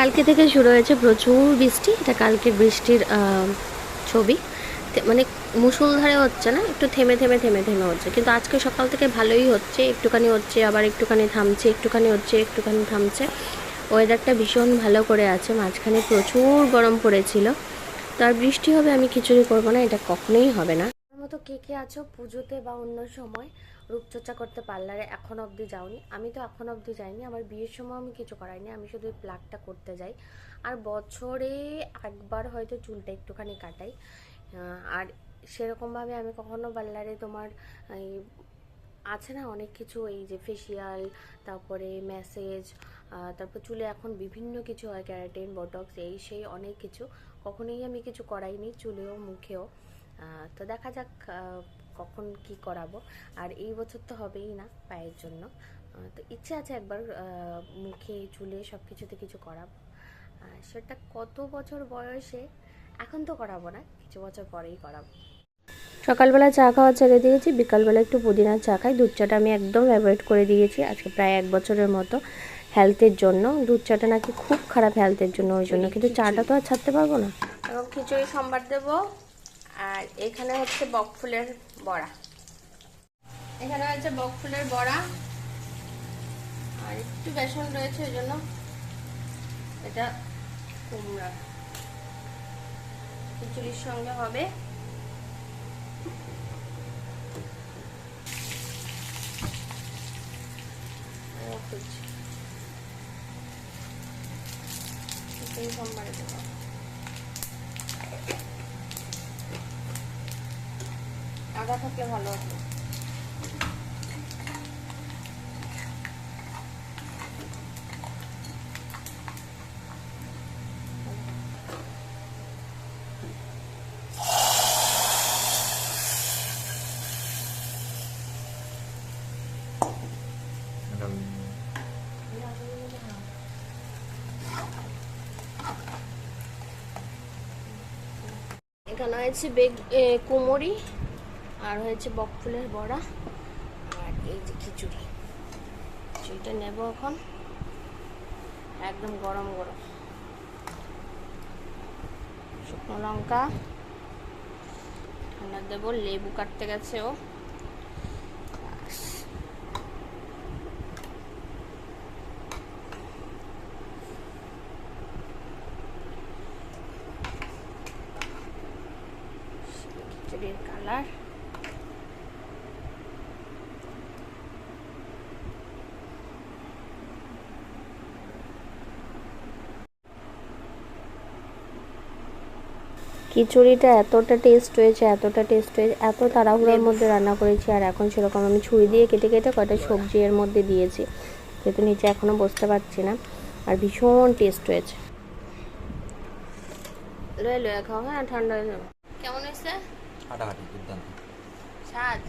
কালকে থেকে শুরু হয়েছে প্রচুর বৃষ্টি, এটা কালকে বৃষ্টির ছবি। মানে মুসুলধারে হচ্ছে না, একটু থেমে থেমে থেমে থেমে হচ্ছে। কিন্তু আজকে সকাল থেকে ভালোই হচ্ছে, একটুখানি হচ্ছে, আবার একটুখানি থামছে, একটুখানি হচ্ছে, একটুখানি থামছে। ওয়েদারটা ভীষণ ভালো করে আছে, মাঝখানে প্রচুর গরম পড়েছিল। তো আর বৃষ্টি হবে আমি খিচুড়ি করব না, এটা কখনোই হবে না। মতো কে কে আছো পুজোতে বা অন্য সময় রূপচর্চা করতে পার্লারে এখন অবধি যাওনি। আমি তো এখন অবধি যাইনি, আমার বিয়ের সময় আমি কিছু করাইনি, আমি শুধু ওই প্লাগটা করতে যাই। আর বছরে একবার হয়তো চুলটা একটুখানি কাটাই। আর সেরকমভাবে আমি কখনো পার্লারে তোমার এই আছে না অনেক কিছু, এই যে ফেসিয়াল তারপরে ম্যাসেজ তারপর চুলে এখন বিভিন্ন কিছু হয়, ক্যারাটিন বটক্স এই সেই অনেক কিছু। কখনোই আমি কিছু করাইনি চুলেও, মুখেও। তো দেখা যাক কখন কি করাবো। আর এই বছর তো হবেই না পায়ের জন্য। তো ইচ্ছে আছে একবার মুখে চুলে সব কিছুতে কিছু করাবো। সেটা কত বছর বয়সে এখন তো করাবো না কিছু বছর পরেই করাবো। সকালবেলা চা খাওয়া ছেড়ে দিয়েছি বিকালবেলা একটু পুদিনার চা খাই। দুধ চাটা আমি একদম অ্যাভয়েড করে দিয়েছি আজকে প্রায় এক বছরের মতো হেলথের জন্য। দুধ চাটা নাকি খুব খারাপ হেলথের জন্য ওই জন্য। কিন্তু চাটা তো আর ছাড়তে পারব না। এবং খিচুড়ি সম্বার দেব। আর এখানে হচ্ছে বকফুলের বড়া। এখানে হচ্ছে বকফুলের বড়া। আর একটু বেসন রয়েছে ওই জন্য এটা কুমড়া। খিচুড়ির সঙ্গে হবে। সোমবারে দেবো। আদা থাকলে ভালো হতো এখানে হয়েছে বেগ কুমড়ি আর হয়েছে বকফুলের বড়া আর এই যে খিচুড়ি। খিচুড়িটা নেব এখন। একদম গরম গরম। শুকনো লঙ্কা। ঠান্ডা দেবো লেবু কাটতে গেছে ও। খিচুড়ির কালার। খিচুড়িটা এতটা টেস্ট হয়েছে এতটা টেস্ট হয়েছে এত তাড়াহুড়োর মধ্যে রান্না করেছি আর এখন সেরকম আমি ছুরি দিয়ে কেটে কেটে কয়টা সবজি এর মধ্যে দিয়েছি যেহেতু নিচে এখনও বসতে পারছি না আর ভীষণ টেস্ট হয়েছে লয়ে খাও হ্যাঁ ঠান্ডা হয়ে যাবে। কেমন হয়েছে? স্বাদ?